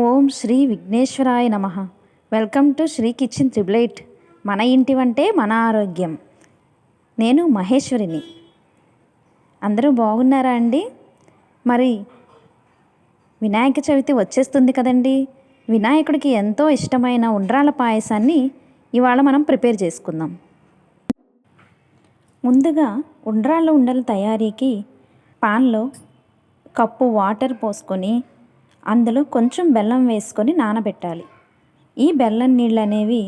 ఓం శ్రీ విఘ్నేశ్వరాయ నమ. వెల్కమ్ టు శ్రీ కిచెన్ త్రిబ్లైట్. మన ఇంటి వంటే మన ఆరోగ్యం. నేను మహేశ్వరిని. అందరూ బాగున్నారా అండి? మరి వినాయక చవితి వచ్చేస్తుంది కదండి. వినాయకుడికి ఎంతో ఇష్టమైన ఉండ్రాల పాయసాన్ని ఇవాళ మనం ప్రిపేర్ చేసుకుందాం. ముందుగా ఉండ్రాళ్ళ ఉండల తయారీకి పాన్లో కప్పు వాటర్ పోసుకొని అందులో కొంచెం బెల్లం వేసుకొని నానబెట్టాలి. ఈ బెల్లం నీళ్ళు అనేవి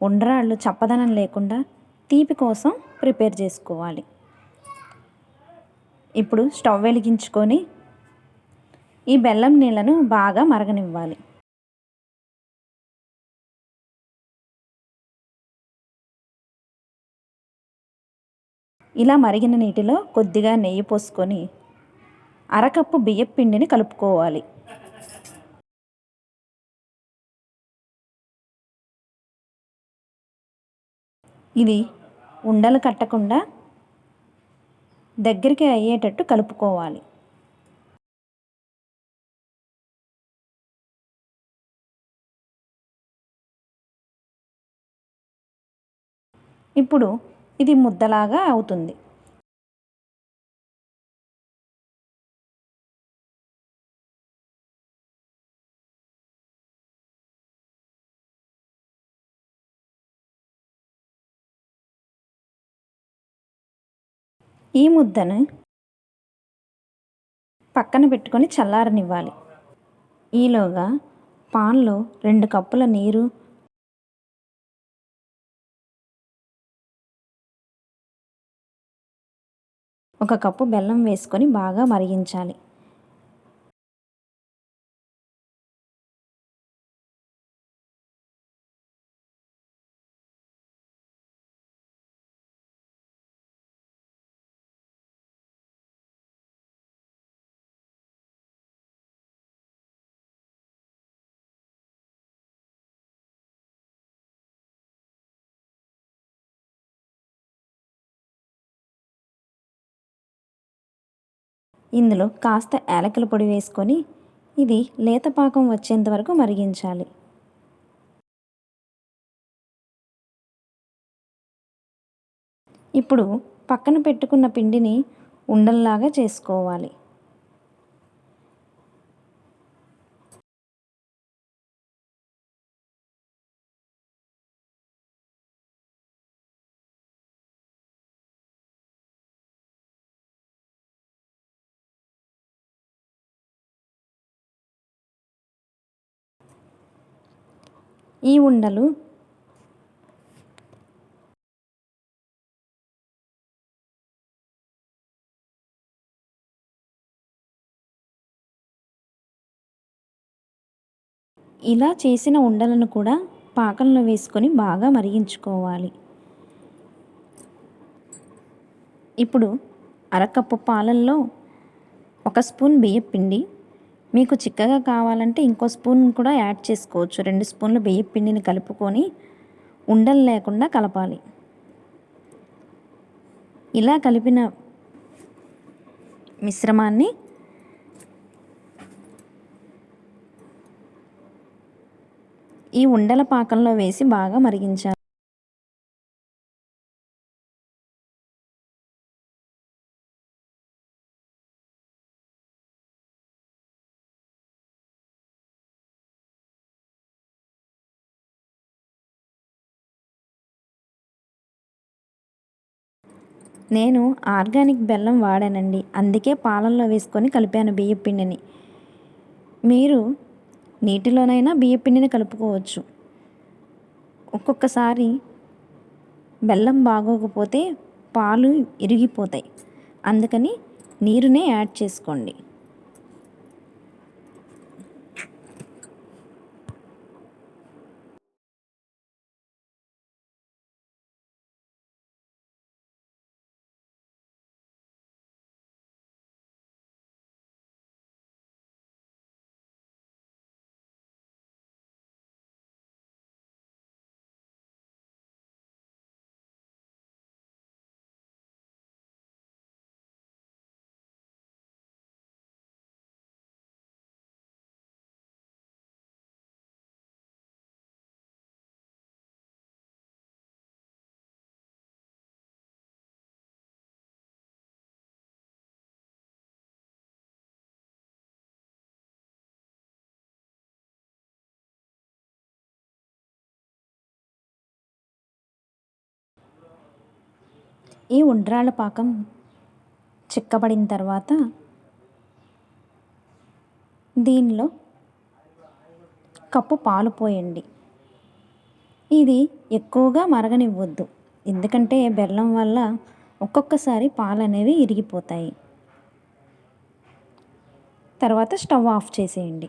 ఉండరాళ్ళు చప్పదనం లేకుండా తీపి కోసం ప్రిపేర్ చేసుకోవాలి. ఇప్పుడు స్టవ్ వెలిగించుకొని ఈ బెల్లం నీళ్ళను బాగా మరగనివ్వాలి. ఇలా మరిగిన నీటిలో కొద్దిగా నెయ్యి పోసుకొని అరకప్పు బియ్యపిండిని కలుపుకోవాలి. ఇది ఉండలు కట్టకుండా దగ్గరికి అయ్యేటట్టు కలుపుకోవాలి. ఇప్పుడు ఇది ముద్దలాగా అవుతుంది. ఈ ముద్దను పక్కన పెట్టుకొని చల్లారనివ్వాలి. ఈలోగా పాన్లో రెండు కప్పుల నీరు ఒక కప్పు బెల్లం వేసుకొని బాగా మరిగించాలి. ఇందులో కాస్త యాలకుల పొడి వేసుకొని ఇది లేత పాకం వచ్చేంత వరకు మరిగించాలి. ఇప్పుడు పక్కన పెట్టుకున్న పిండిని ఉండల్లాగా చేసుకోవాలి. ఈ ఉండలు ఇలా చేసిన ఉండలను కూడా పాకంలో వేసుకొని బాగా మరిగించుకోవాలి. ఇప్పుడు అరకప్పు పాలల్లో ఒక స్పూన్ బియ్యం పిండి మీకు చిక్కగా కావాలంటే ఇంకో స్పూన్ కూడా యాడ్ చేసుకోవచ్చు. రెండు స్పూన్లు బియ్య పిండిని కలుపుకొని ఉండలు లేకుండా కలపాలి. ఇలా కలిపిన మిశ్రమాన్ని ఈ ఉండల పాకంలో వేసి బాగా మరిగించాలి. నేను ఆర్గానిక్ బెల్లం వాడానండి. అందుకే పాలల్లో వేసుకొని కలిపాను బియ్య పిండిని. మీరు నీటిలోనైనా బియ్య పిండిని కలుపుకోవచ్చు. ఒక్కొక్కసారి బెల్లం బాగోకపోతే పాలు ఇరిగిపోతాయి. అందుకని నీరునే యాడ్ చేసుకోండి. ఈ ఉండ్రాళ్ళ పాకం చిక్కబడిన తర్వాత దీనిలో కప్పు పాలు పోయండి. ఇది ఎక్కువగా మరగనివ్వద్దు. ఎందుకంటే బెల్లం వల్ల ఒక్కొక్కసారి పాలు అనేవి ఇరిగిపోతాయి. తర్వాత స్టవ్ ఆఫ్ చేసేయండి.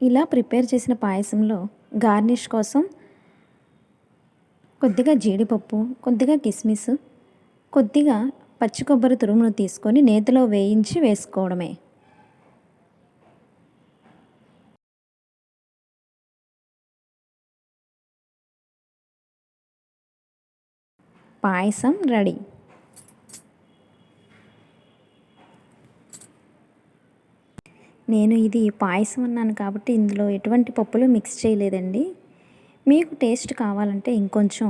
ఇలా ప్రిపేర్ చేసిన పాయసంలో గార్నిష్ కోసం కొద్దిగా జీడిపప్పు కొద్దిగా కిస్మిస్ కొద్దిగా పచ్చి కొబ్బరి తురుమును తీసుకొని నేతిలో వేయించి వేసుకోవడమే. పాయసం రెడీ. నేను ఇది పాయసం అన్నాను కాబట్టి ఇందులో ఎటువంటి పప్పులు మిక్స్ చేయలేదండి. మీకు టేస్ట్ కావాలంటే ఇంకొంచెం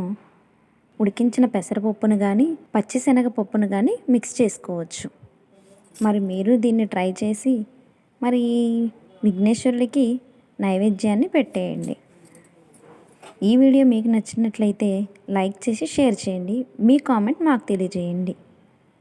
ఉడికించిన పెసరపప్పును కానీ పచ్చిశనగపప్పును కానీ మిక్స్ చేసుకోవచ్చు. మరి మీరు దీన్ని ట్రై చేసి మరి విఘ్నేశ్వరుడికి నైవేద్యాన్ని పెట్టేయండి. ఈ వీడియో మీకు నచ్చినట్లయితే లైక్ చేసి షేర్ చేయండి. మీ కామెంట్ మాకు తెలియజేయండి.